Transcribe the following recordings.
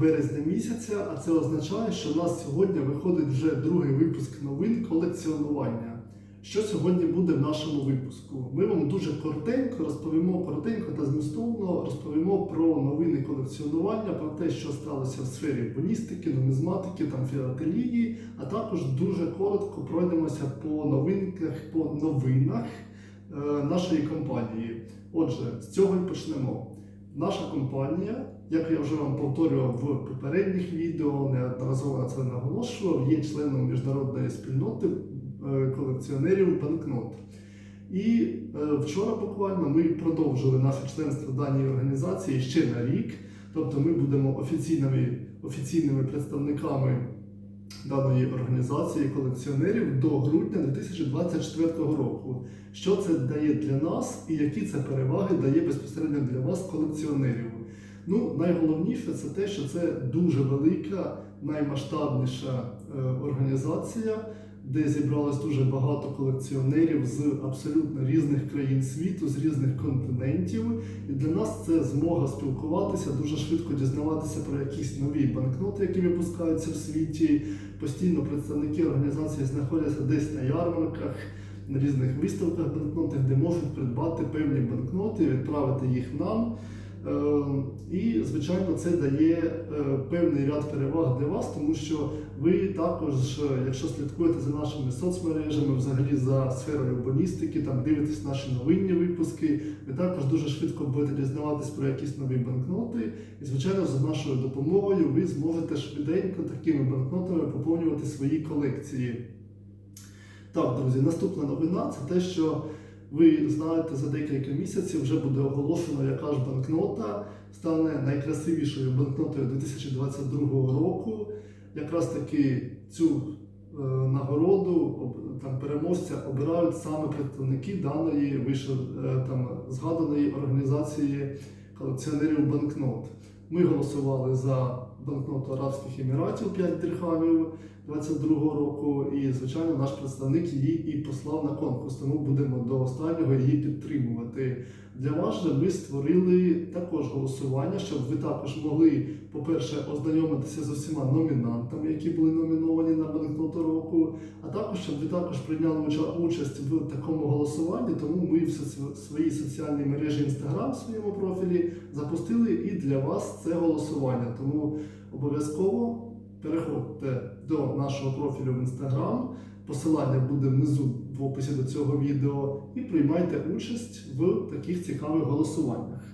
березня місяця, а це означає, що у нас сьогодні виходить вже другий випуск новин колекціонування. Що сьогодні буде в нашому випуску? Ми вам дуже коротенько розповімо коротенько та змістовно розповімо про новини колекціонування, про те, що сталося в сфері боністики, нумізматики, там філателії, а також дуже коротко пройдемося по новинках, по новинах е, нашої компанії. Отже, з цього і почнемо. Наша компанія, як я вже вам повторював в попередніх відео, неодноразово на це наголошував, є членом міжнародної спільноти е, колекціонерів банкнот. І е, вчора буквально ми продовжили наше членство в даній організації ще на рік. Тобто ми будемо офіційними, офіційними представниками даної організації колекціонерів до грудня 2024 року. Що це дає для нас і які це переваги дає безпосередньо для вас, колекціонерів? Ну, найголовніше це те, що це дуже велика, наймасштабніша е, організація, де зібралось дуже багато колекціонерів з абсолютно різних країн світу, з різних континентів. І для нас це змога спілкуватися, дуже швидко дізнаватися про якісь нові банкноти, які випускаються в світі. Постійно представники організації знаходяться десь на ярмарках, на різних виставках банкнотних, де можуть придбати певні банкноти, відправити їх нам. Е, І, звичайно, це дає е, певний ряд переваг для вас, тому що ви також, е, якщо слідкуєте за нашими соцмережами, взагалі за сферою боністики, там дивитесь наші новинні випуски, ви також дуже швидко будете дізнаватись про якісь нові банкноти. І, звичайно, за нашою допомогою ви зможете швиденько такими банкнотами поповнювати свої колекції. Так, друзі, наступна новина це те, що ви знаєте, за декілька місяців вже буде оголошено, яка ж банкнота стане найкрасивішою банкнотою 2022 року. Якраз таки цю е, нагороду там переможця обирають саме представники даної вище е, там згаданої організації колекціонерів банкнот. Ми голосували за банкноту Арабських Еміратів 5 дирхамів 22 року, і звичайно наш представник її і послав на конкурс, тому будемо до останнього її підтримувати. Для вас же ми створили також голосування, щоб ви також могли, по-перше, ознайомитися з усіма номінантами, які були номіновані на банкноту року, а також щоб ви також прийняли участь в такому голосуванні. Тому ми в своїй соціальній мережі Instagram в своєму профілі запустили для вас це голосування. Тому обов'язково переходьте до нашого профілю в Instagram. Посилання буде внизу в описі до цього відео і приймайте участь в таких цікавих голосуваннях.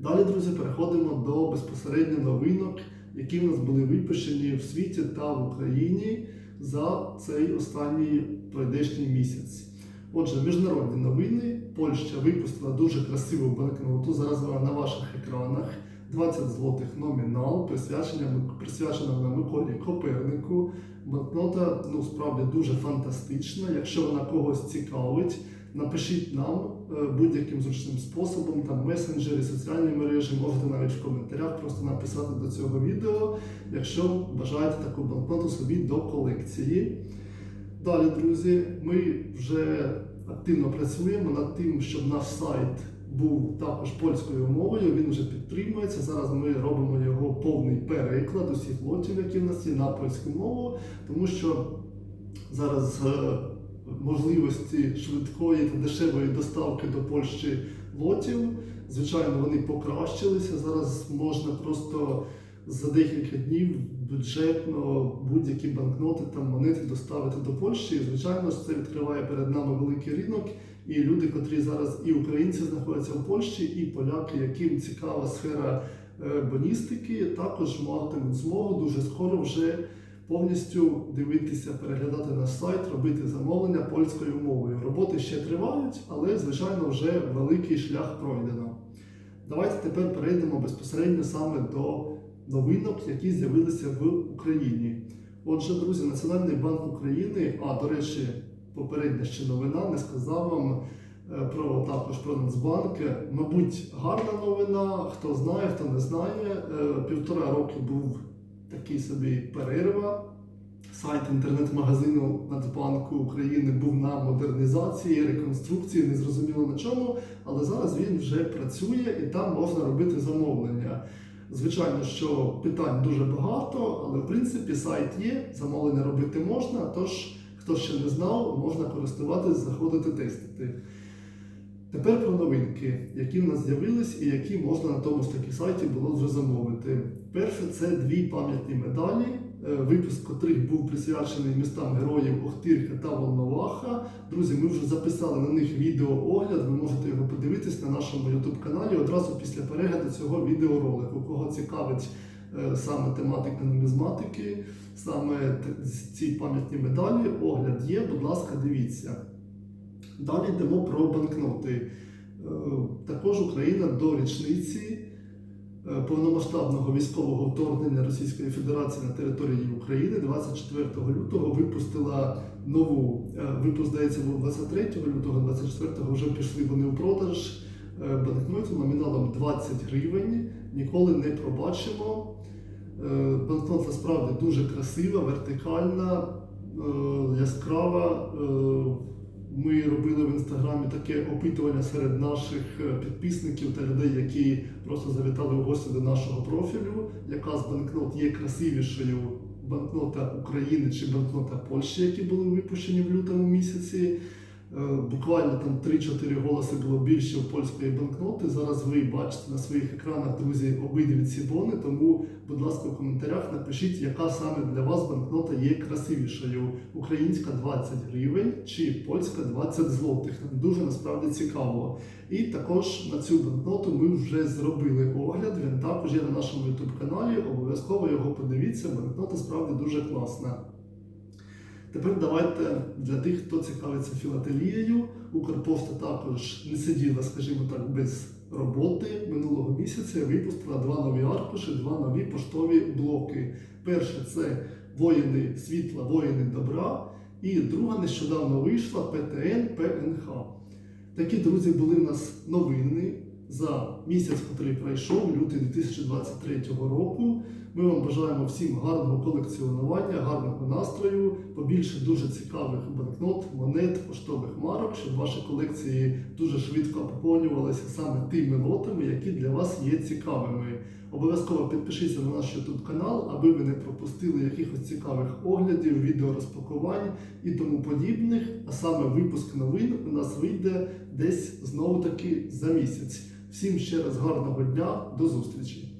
Далі, друзі, переходимо до безпосередньо новинок, які в нас були випущені в світі та в Україні за цей останній пройдешній місяць. Отже, міжнародні новини. Польща випустила дуже красиву банкноту. Зараз вона на ваших екранах. 20 злотих номінал, присвячена, присвячена Миколі Копернику. Банкнота ну, справді дуже фантастична. Якщо вона когось цікавить, напишіть нам е, будь-яким зручним способом, там месенджери, соціальні мережі, можете навіть в коментарях просто написати до цього відео, якщо бажаєте таку банкноту собі до колекції. Далі, друзі, ми вже активно працюємо над тим, щоб наш сайт був також польською мовою. Він вже підтримується. Зараз ми робимо його повний переклад усіх лотів, які в нас є на польську мову, тому що зараз е, можливості швидкої та дешевої доставки до Польщі лотів, звичайно, вони покращилися. Зараз можна просто за декілька днів бюджетно будь-які банкноти та монети доставити до Польщі. І, звичайно ж, це відкриває перед нами великий ринок. І люди, котрі зараз і українці знаходяться в Польщі, і поляки, яким цікава сфера е, боністики, також матимуть змогу дуже скоро вже повністю дивитися, переглядати наш сайт, робити замовлення польською мовою. Роботи ще тривають, але звичайно вже великий шлях пройдено. Давайте тепер перейдемо безпосередньо саме до новинок, які з'явилися в Україні. Отже, друзі, Національний банк України, а до речі, попередня ще новина, не сказав вам е, про також про Нацбанк. Мабуть, гарна новина. Хто знає, хто не знає. Е, Півтора роки був такий собі перерва. Сайт інтернет-магазину Нацбанку України був на модернізації, реконструкції, незрозуміло на чому, але зараз він вже працює і там можна робити замовлення. Звичайно, що питань дуже багато, але в принципі сайт є, замовлення робити можна. Тож, хто ще не знав, можна користуватись, заходити тестити. Тепер про новинки, які в нас з'явились і які можна на тому ж таки сайті було вже замовити. Перше, це дві пам'ятні медалі, випуск котрих був присвячений містам героїв Охтирка та Волноваха. Друзі, ми вже записали на них відеоогляд. Ви можете його подивитись на нашому YouTube каналі одразу після перегляду цього відеоролику. Кого цікавить е, саме тематика нумізматики, саме ці пам'ятні медалі, огляд є. Будь ласка, дивіться. Далі йдемо про банкноти. Е, Також Україна до річниці е, повномасштабного військового вторгнення Російської Федерації на території України 24 лютого випустила нову е, випуск, здається, 23 лютого, 24-го вже пішли вони у продаж е, банкнотів номіналом 20 гривень. Ніколи не пробачимо. Е, Банкнота справді дуже красива, вертикальна, е, яскрава. Ми робили в інстаграмі таке опитування серед наших е, підписників та людей, які просто завітали в гості до нашого профілю, яка з банкнот є красивішою банкнота України чи банкнота Польщі, які були випущені в лютому місяці. Е, Буквально там 3-4 голоси було більше у польської банкноти. Зараз ви бачите на своїх екранах, друзі, обидві ці бони. Тому, будь ласка, в коментарях напишіть, яка саме для вас банкнота є красивішою: українська 20 гривень чи польська 20 злотих. Нам дуже насправді цікаво. І також на цю банкноту ми вже зробили огляд. Він також є на нашому youtube каналі. Обов'язково його подивіться. Банкнота справді дуже класна. Тепер давайте для тих, хто цікавиться філателією. Укрпошта також не сиділа, скажімо так, без роботи. Минулого місяця випустила два нові аркуші, два нові поштові блоки. Перше це воїни світла, воїни добра. І друга нещодавно вийшла ПТН ПНХ. Такі друзі були в нас новини за місяць, який пройшов, лютий 2023 року. Ми вам бажаємо всім гарного колекціонування, гарного настрою, побільше дуже цікавих банкнот, монет, поштових марок, щоб ваші колекції дуже швидко поповнювалися саме тими лотами, які для вас є цікавими. Обов'язково підпишіться на наш YouTube канал, аби ви не пропустили якихось цікавих оглядів, відеорозпакувань і тому подібних. А саме випуск новин у нас вийде десь знову таки за місяць. Всім ще раз гарного дня, до зустрічі!